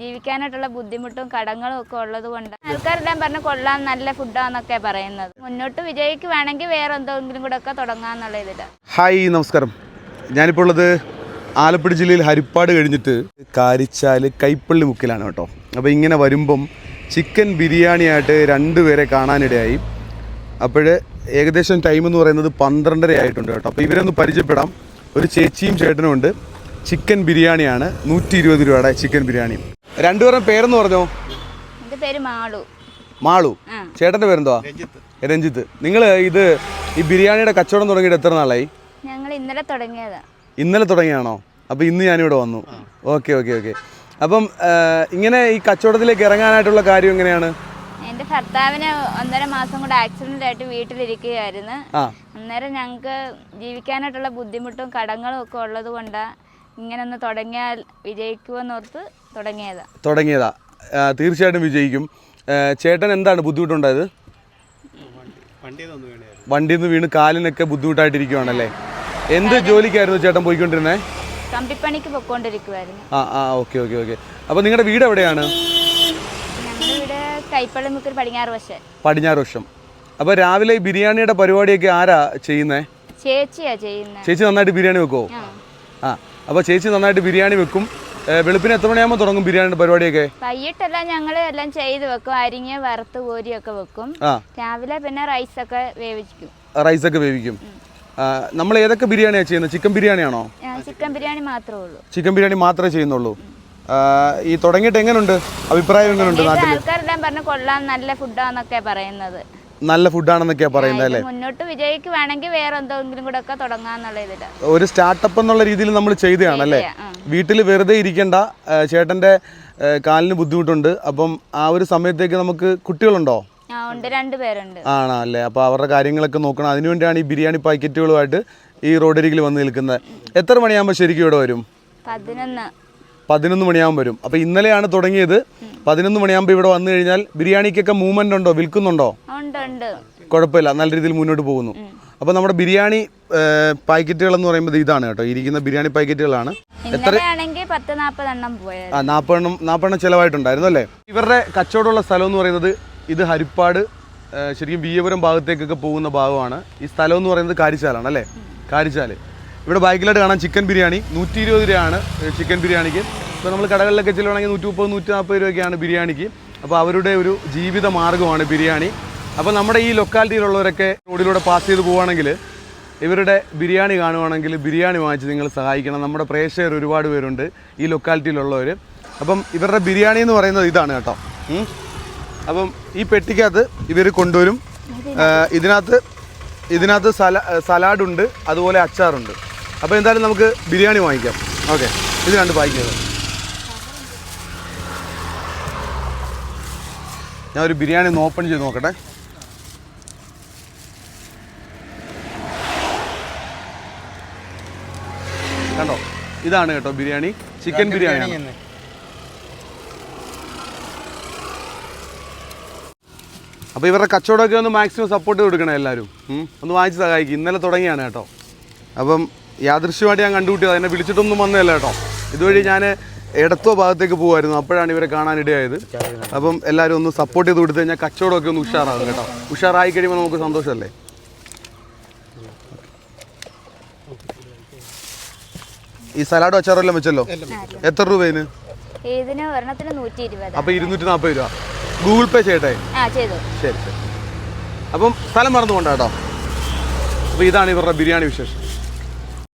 ജീവിക്കാനായിട്ടുള്ള ബുദ്ധിമുട്ടും കടങ്ങളും ഒക്കെ ഉള്ളത് കൊണ്ട് ആൾക്കാരെല്ലാം പറഞ്ഞ് കൊള്ളാം നല്ല ഫുഡാന്നൊക്കെ പറയുന്നത്. മുന്നോട്ട് വിജയിക്കുവാണെങ്കിൽ വേറെ എന്തെങ്കിലും കൂടെ ഒക്കെ തുടങ്ങാന്നുള്ള ഇതിലാണ് ഹായ് നമസ്കാരം. ഞാനിപ്പോൾ ഉള്ളത് ആലപ്പുഴ ജില്ലയിൽ ഹരിപ്പാട് കഴിഞ്ഞിട്ട് കാരിച്ചാൽ കൈപ്പള്ളി മുക്കിലാണ് കേട്ടോ. അപ്പോൾ ഇങ്ങനെ വരുമ്പം ചിക്കൻ ബിരിയാണിയായിട്ട് രണ്ടുപേരെ കാണാനിടയായി. അപ്പോൾ ഏകദേശം ടൈം എന്ന് പറയുന്നത് പന്ത്രണ്ടര ആയിട്ടുണ്ട് കേട്ടോ. അപ്പോൾ ഇവരൊന്ന് പരിചയപ്പെടാം. ഒരു ചേച്ചിയും ചേട്ടനും ഉണ്ട് ചിക്കൻ ബിരിയാണിയാണ് നൂറ്റി ഇരുപത് രൂപയുടെ ചിക്കൻ ബിരിയാണി. രണ്ടുപേരുടെ പേരെന്ന് പറഞ്ഞോ? പേര് മാളു. മാളു. ചേട്ടന്റെ പേരെന്തുവാ? രഞ്ജിത്ത്. നിങ്ങൾ ഇത് ഈ ബിരിയാണിയുടെ കച്ചവടം തുടങ്ങിയിട്ട് എത്ര നാളായി? ഞങ്ങൾ ഇന്നലെ തുടങ്ങിയതാ. ഇന്നലെ തുടങ്ങിയാണോ? അപ്പോൾ ഇന്ന് ഞാനിവിടെ വന്നു. Okay okay okay. അപ്പം ഇങ്ങനെ ഈ കച്ചവടത്തിലേക്ക് ഇറങ്ങാനായിട്ടുള്ള കാര്യം എങ്ങനെയാണ്? എന്റെ ഭർത്താവിന് ഒന്നര മാസം കൂടെ ആക്സിഡന്റ് ആയിട്ട് വീട്ടിലിരിക്കുകയായിരുന്നു. അന്നേരം ഞങ്ങൾക്ക് ജീവിക്കാനായിട്ടുള്ള ബുദ്ധിമുട്ടും കടങ്ങളും ഒക്കെ ഉള്ളത് കൊണ്ടാണ് ഇങ്ങനെ ഒന്ന് തുടങ്ങിയാൽ വിജയിക്കുമെന്നോർത്ത് തുടങ്ങിയതാ. തുടങ്ങിയതാ. തീർച്ചയായിട്ടും വിജയിക്കും. ചേട്ടൻ എന്താണ് ബുദ്ധിമുട്ടുണ്ടായത്? വണ്ടി നിന്ന് വീണ് കാലിനൊക്കെ ബുദ്ധിമുട്ടായിട്ടിരിക്കുവാണല്ലേ? എന്ത് ജോലിക്കായിരുന്നു ചേട്ടൻ പോയിക്കൊണ്ടിരുന്നത് കമ്പിപ്പണിക്ക് പോയിക്കൊണ്ടിരിക്കുവായിരുന്നു. ആ ആ ഓക്കെ ഓക്കെ ഓക്കെ. അപ്പോൾ നിങ്ങളുടെ വീട് എവിടെയാണ്? കൈപ്പള്ളിമുക്കിൽ പടിഞ്ഞാറ് വശം. പടിഞ്ഞാറ് വർഷം അപ്പോൾ രാവിലെ ഈ ബിരിയാണിയുടെ പരിപാടിയൊക്കെ ആരാ ചെയ്യുന്നേ? ചേച്ചിയാ ചെയ്യുന്നത് ചേച്ചി നന്നായിട്ട് ബിരിയാണി വെക്കുമോ ആ. അപ്പോൾ ചേച്ചി നന്നായിട്ട് ബിരിയാണി വെക്കും. വെളുപ്പിന് എത്ര മണിയാകുമ്പോൾ തുടങ്ങും ബിരിയാണിയുടെ പരിപാടിയൊക്കെ? വൈകിട്ടെല്ലാം ഞങ്ങൾ എല്ലാം ചെയ്ത് വെക്കും. അരിഞ്ഞ് വറുത്ത് കോരിയൊക്കെ വെക്കും. രാവിലെ പിന്നെ റൈസ് റൈസൊക്കെ വേവിക്കും. ഒക്കെ വേവിക്കും നമ്മൾ ഏതൊക്കെ ബിരിയാണിയാണ് ചെയ്യുന്നത്? ചിക്കൻ ബിരിയാണിയാണോ ആണോ? ചിക്കൻ ബിരിയാണി മാത്രമേ ഉള്ളൂ. ചിക്കൻ ബിരിയാണി മാത്രമേ ചെയ്യുന്നുള്ളൂ. ഈ തുടങ്ങിയിട്ട് എങ്ങനെയുണ്ട് അഭിപ്രായം എങ്ങനെയുണ്ട് നാട്ടിൽ ആൾക്കാരെല്ലാം പറഞ്ഞു കൊള്ളാം നല്ല ഫുഡാന്നൊക്കെ പറയുന്നത്. നല്ല ഫുഡാണെന്നൊക്കെയാ പറയുന്നത് അല്ലേ? മുന്നോട്ട് വിജയിക്കുവാണെങ്കിൽ വേറെ എന്തെങ്കിലും കൂടെ ഒക്കെ തുടങ്ങാന്നുള്ള ഇതിൽ. ഒരു സ്റ്റാർട്ടപ്പ് എന്നുള്ള രീതിയിൽ നമ്മൾ ചെയ്തതാണല്ലേ ആ. വീട്ടിൽ വെറുതെ ഇരിക്കേണ്ട. ചേട്ടന്റെ ചേട്ടന്റെ കാലിന് ബുദ്ധിമുട്ടുണ്ട്. അപ്പം ആ ഒരു സമയത്തേക്ക് നമുക്ക് കുട്ടികളുണ്ടോ? ആണോ അല്ലേ? അപ്പോൾ അവരുടെ കാര്യങ്ങളൊക്കെ നോക്കണം. അതിനുവേണ്ടിയാണ് ഈ ബിരിയാണി പാക്കറ്റുകളുമായിട്ട് ഈ റോഡരികിൽ വന്ന് നിൽക്കുന്നത്. എത്ര മണിയാകുമ്പോൾ ശരിക്കും ഇവിടെ വരും? പതിനൊന്ന്. മണിയാകുമ്പോൾ വരും. അപ്പോൾ ഇന്നലെയാണ് തുടങ്ങിയത്. പതിനൊന്ന് മണിയാകുമ്പോൾ ഇവിടെ വന്നു കഴിഞ്ഞാൽ ബിരിയാണിക്കൊക്കെ മൂവ്മെന്റ് ഉണ്ടോ? വിൽക്കുന്നുണ്ടോ? കുഴപ്പമില്ല. നല്ല രീതിയിൽ മുന്നോട്ട് പോകുന്നു. അപ്പോൾ നമ്മുടെ ബിരിയാണി പാക്കറ്റുകൾ എന്ന് പറയുമ്പോൾ ഇതാണ് കേട്ടോ. ഇരിക്കുന്ന ബിരിയാണി പാക്കറ്റുകളാണ്. പോയത്. ആ നാൽപ്പതെണ്ണം നാൽപ്പതെണ്ണം ചിലവായിട്ടുണ്ടായിരുന്നു അല്ലേ? ഇവരുടെ കച്ചവടമുള്ള സ്ഥലം എന്ന് പറയുന്നത് ഇത് ഹരിപ്പാട് ശരിക്കും ബിയ്യപുരം ഭാഗത്തേക്കൊക്കെ പോകുന്ന ഭാഗമാണ്. ഈ സ്ഥലം എന്ന് പറയുന്നത് കാരിച്ചാലാണ് അല്ലേ? കാരിച്ചാൽ ഇവിടെ ബാക്കിലായിട്ട് കാണാം ചിക്കൻ ബിരിയാണി. നൂറ്റി ഇരുപത് രൂപയാണ് ചിക്കൻ ബിരിയാണിക്ക്. ഇപ്പോൾ നമ്മൾ കടകളിലൊക്കെ ചെല്ലുവാണെങ്കിൽ നൂറ്റി മുപ്പത് നൂറ്റി നാൽപ്പത് രൂപയൊക്കെയാണ് ബിരിയാണിക്ക്. അപ്പോൾ അവരുടെ ഒരു ജീവിത മാർഗമാണ് ബിരിയാണി. അപ്പോൾ നമ്മുടെ ഈ ലൊക്കാലിറ്റിയിലുള്ളവരൊക്കെ റോഡിലൂടെ പാസ് ചെയ്ത് പോവുകയാണെങ്കിൽ ഇവരുടെ ബിരിയാണി കാണുവാണെങ്കിൽ ബിരിയാണി വാങ്ങിച്ച് നിങ്ങൾ സഹായിക്കണം. നമ്മുടെ പ്രേക്ഷകർ ഒരുപാട് പേരുണ്ട് ഈ ലൊക്കാലിറ്റിയിലുള്ളവർ അപ്പം ഇവരുടെ ബിരിയാണി എന്ന് പറയുന്നത് ഇതാണ് കേട്ടോ. അപ്പം ഈ പെട്ടിക്കകത്ത് ഇവർ കൊണ്ടുവരും. ഇതിനകത്ത് ഇതിനകത്ത് സല സലാഡുണ്ട് അതുപോലെ അച്ചാറുണ്ട്. അപ്പോൾ എന്തായാലും നമുക്ക് ബിരിയാണി വാങ്ങിക്കാം. ഓക്കെ. ഇത് രണ്ട് വായിക്കുന്നത് ഞാൻ ഒരു ബിരിയാണി ഒന്ന് ഓപ്പൺ ചെയ്ത് നോക്കട്ടെ. കണ്ടോ? ഇതാണ് കേട്ടോ ബിരിയാണി. ചിക്കൻ ബിരിയാണി അപ്പോൾ ഇവരുടെ കച്ചവടമൊക്കെ ഒന്ന് മാക്സിമം സപ്പോർട്ട് കൊടുക്കണം എല്ലാവരും. ഒന്ന് വാങ്ങിച്ച് സഹായിക്കും. ഇന്നലെ തുടങ്ങിയാണ് കേട്ടോ. അപ്പം യാദൃശ്യമായിട്ട് ഞാൻ കണ്ടുകൂട്ടിയത്. അതിനെ വിളിച്ചിട്ടൊന്നും വന്നതല്ല കേട്ടോ. ഇതുവഴി ഞാൻ ഇടത്തോ ഭാഗത്തേക്ക് പോകുമായിരുന്നു അപ്പോഴാണ് ഇവരെ കാണാനിടയായത് അപ്പം എല്ലാവരും ഒന്ന് സപ്പോർട്ട് ചെയ്ത് കൊടുത്തു കഴിഞ്ഞാൽ കച്ചവടമൊക്കെ ഒന്ന് ഉഷാറാകും കേട്ടോ. ഉഷാറായി കഴിയുമ്പോൾ നമുക്ക് സന്തോഷമല്ലേ? ഈ സലാഡും അച്ചാറെല്ലാം വെച്ചല്ലോ? എത്ര രൂപേന് ഇതിന് ഒരെണ്ണത്തിന് നൂറ്റി ഇരുപത് അപ്പോൾ ഇരുന്നൂറ്റി നാൽപ്പത് രൂപ. ഗൂഗിൾ പേ ചെയ്യട്ടെ? ശരി ശരി. അപ്പം സ്ഥലം മറന്നു കൊണ്ടാട്ടോ അപ്പോൾ ഇതാണ് ഇവരുടെ ബിരിയാണി വിശേഷം.